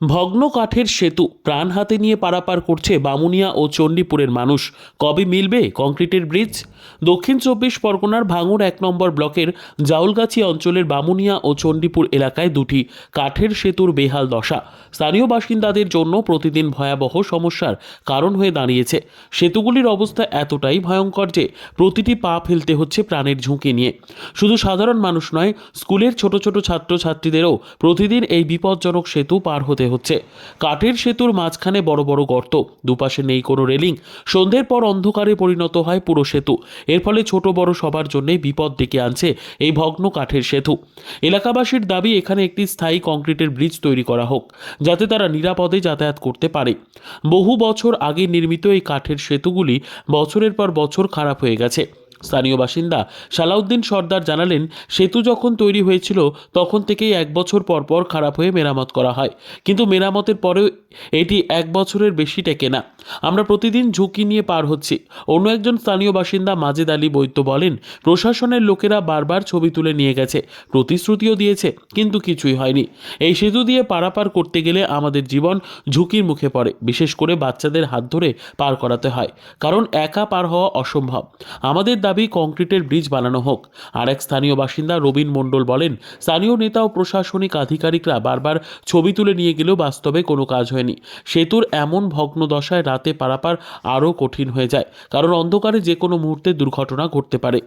ভগ্ন কাঠের সেতু প্রাণ হাতে নিয়ে পারাপার করছে বামুনিয়া ও চণ্ডীপুরের মানুষ। কবে মিলবে কংক্রিটের ব্রিজ? দক্ষিণ চব্বিশ পরগনার ভাঙুর এক নম্বর ব্লকের জাউলগাছি অঞ্চলের বামুনিয়া ও চণ্ডীপুর এলাকায় দুটি কাঠের সেতুর বেহাল দশা। স্থানীয় বাসিন্দাদের জন্য প্রতিদিন ভয়াবহ সমস্যার কারণ হয়ে দাঁড়িয়েছে। সেতুগুলির অবস্থা এতটাই ভয়ঙ্কর যে প্রতিটি পা ফেলতে হচ্ছে প্রাণের ঝুঁকি নিয়ে। শুধু সাধারণ মানুষ নয়, স্কুলের ছোট ছোট ছাত্রছাত্রীদেরও প্রতিদিন এই বিপজ্জনক সেতু পার হতে হচ্ছে। কাঠের সেতুর মাঝখানে বড় বড় গর্ত, দুপাশে নেই কোনো রেলিং। সন্ধ্যের পর অন্ধকারে পরিণত হয় পুরো সেতু। এর ফলে ছোট বড় সবার জন্যই বিপদ ডেকে আনছে এই ভগ্ন কাঠের সেতু। এলাকাবাসীর দাবি, এখানে একটি স্থায়ী কংক্রিটের ব্রিজ তৈরি করা হোক, যাতে তারা নিরাপদে যাতায়াত করতে পারে। বহু বছর আগে নির্মিত এই কাঠের সেতুগুলি বছরের পর বছর খারাপ হয়ে গেছে। স্থানীয় বাসিন্দা সালাউদ্দিন সর্দার জানালেন, সেতু যখন তৈরি হয়েছিল, তখন থেকেই এক বছর পর পর খারাপ হয়ে মেরামত করা হয়। কিন্তু মেরামতের পরেও এটি এক বছরের বেশি টেকে না। আমরা প্রতিদিন ঝুঁকি নিয়ে পার হচ্ছি। অন্য একজন স্থানীয় বাসিন্দা মাজেদ আলী বৈদ্য বলেন, প্রশাসনের লোকেরা বারবার ছবি তুলে নিয়ে গেছে, প্রতিশ্রুতিও দিয়েছে, কিন্তু কিছুই হয়নি। এই সেতু দিয়ে পারাপার করতে গেলে আমাদের জীবন ঝুঁকির মুখে পড়ে, বিশেষ করে বাচ্চাদের হাত ধরে পার করাতে হয়, কারণ একা পার হওয়া অসম্ভব। আমাদের দাবি কংক্রিটের ব্রিজ বানানো হোক। আর এক স্থানীয় বাসিন্দা রবীন মণ্ডল বলেন, স্থানীয় নেতা ও প্রশাসনিক আধিকারিকরা বারবার ছবি তুলে নিয়ে গেলেও বাস্তবে কোনো কাজ হয়নি। সেতুর এমন ভগ্ন দশায় রাতে পারাপার আরও কঠিন হয়ে যায়, কারণ অন্ধকারে যে কোনো মুহূর্তে দুর্ঘটনা ঘটতে পারে।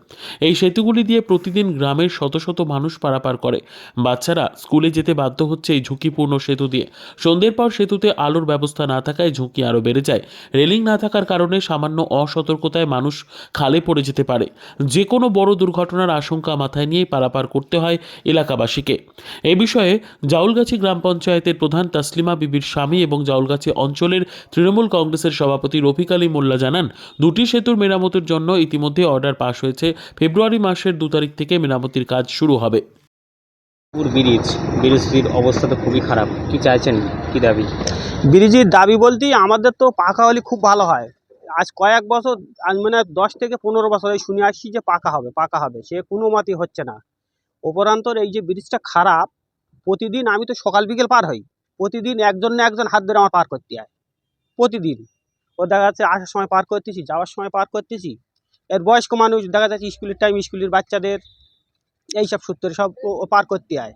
এই সেতুগুলি দিয়ে প্রতিদিন গ্রামের শত শত মানুষ পারাপার করে। বাচ্চারা স্কুলে যেতে বাধ্য হচ্ছে এই ঝুঁকিপূর্ণ সেতু দিয়ে। সন্ধ্যের পর সেতুতে আলোর ব্যবস্থা না থাকায় ঝুঁকি আরও বেড়ে যায়। রেলিং না থাকার কারণে সামান্য অসতর্কতায় মানুষ খালে পড়ে যেতে পারে। যে কোনো বড় দুর্ঘটনার আশঙ্কা মাথায় নিয়ে পারাপার করতে হয় এলাকাবাসীকে। এ বিষয়ে জাউলগাছি গ্রাম পঞ্চায়েতের প্রধান তাসলিমা বিবির স্বামী এবং জাউলগাছি অঞ্চলের তৃণমূল কংগ্রেসের সভাপতি রফিক আলী মোল্লা জানান দুটি সেতুর মেরামতের জন্য ইতিমধ্যে অর্ডার পাশ হয়েছে। ফেব্রুয়ারি মাসের দু তারিখ থেকে মেরামতির কাজ শুরু হবে। পুর ব্রিজ ব্রিজটির অবস্থা তো খুবই খারাপ। কি চাইছেন? কি দাবি? ব্রিজের দাবি বলতেই আমাদের তো পাকা হলে খুব ভালো হয়। আজ কয়েক বছর আজ মানে দশ থেকে পনেরো বছর এই শুনে আসছি যে পাকা হবে পাকা হবে। সে কোনো মতেই হচ্ছে না। উপরান্তর এই যে ব্রিজটা খারাপ প্রতিদিন আমি তো সকাল বিকেল পার হই। প্রতিদিন একজন না একজন হাত ধরে আমার পার করতে হয়। প্রতিদিন। ও দেখা যাচ্ছে আসার সময় পার করতেছি যাওয়ার সময় পার করতেছি। এর বয়স্ক মানুষ দেখা যাচ্ছে স্কুলের টাইম স্কুলের বাচ্চাদের এইসব সূত্রে সব পার করতে হয়।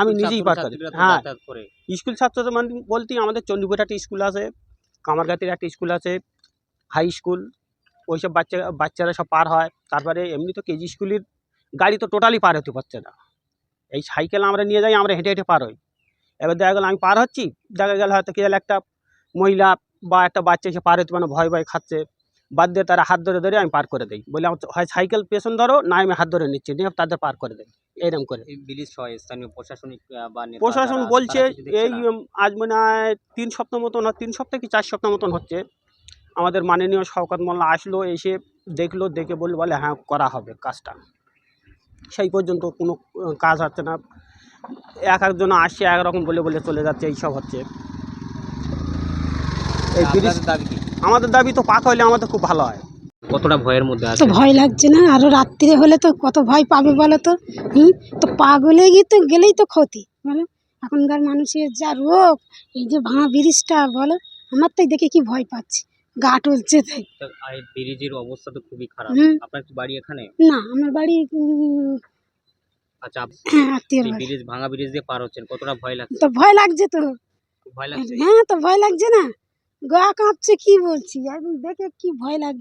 আমি নিজেই পার করি। হ্যাঁ। স্কুল ছাত্র মানে বলতেই আমাদের চণ্ডীপুর একটা স্কুল আছে কামারগাতির একটা স্কুল আছে। হাই স্কুল ওই সব বাচ্চা বাচ্চারা সব পার হয়। তারপরে এমনি তো কেজি স্কুলের গাড়ি তো টোটালি পার হতে পারছে না। এই সাইকেল আমরা নিয়ে যাই আমরা হেঁটে হেঁটে পার হই। এবার দেখা গেল আমি পার হচ্ছি দেখা গেল হয়তো কেউ একটা মহিলা বা একটা বাচ্চা এসে পার হতে মানে ভয় ভয় খাচ্ছে। বাদ দিয়ে তারা হাত ধরে ধরে আমি পার করে দিই। বলে আমার হয় সাইকেল পেছন ধরো না আমি হাত ধরে নিচ্ছি নিয়ে তাদের পার করে দেয় এরকম করে। স্থানীয় প্রশাসনিক প্রশাসন বলছে এই আজ মনে হয় তিন সপ্তাহ মতন তিন সপ্তাহ কি চার সপ্তাহ মতন হচ্ছে। আমাদের মাননীয় শওকত মোল্লা আসলো এসে দেখল দেখে বলল বলে হ্যাঁ করা হবে কাজটা। সেই পর্যন্ত কোনো কাজ হচ্ছে না। এক একজন আসছে একরকম বলে বলে চলে যাচ্ছে এইসব হচ্ছে। এই ব্রিজ দাবি আমাদের দাবি তো পাকা হলে আমাদের খুব ভালো হয়। কতটা ভয়ের মধ্যে তো আছে ভয় লাগছে না? আরও রাত্রিরে হলে তো কত ভয় পাবে বলো তো? হুম? তো পাগলে গিয়ে তো গেলেই তো ক্ষতি বলো? এখনকার মানুষের যা রোগ এই যে ভাঙা ব্রিজটা বলো? আমার তাই দেখে কি ভয় পাচ্ছি। গা টলছে তাই। তো, আর ব্রিজের অবস্থা তো খুবই খারাপ। আপনার কি বাড়ি এখানে? না আমার বাড়ি আচ্ছা হ্যাঁ ব্রিজ ভাঙা ব্রিজ দিয়ে পার হচ্ছেন কতটা ভয় লাগছে? তো ভয় লাগছে তো। ভয় লাগছে? হ্যাঁ তো ভয় লাগছে না। গা কাঁপছে কি বলছি? দেখে কি ভয় লাগছে।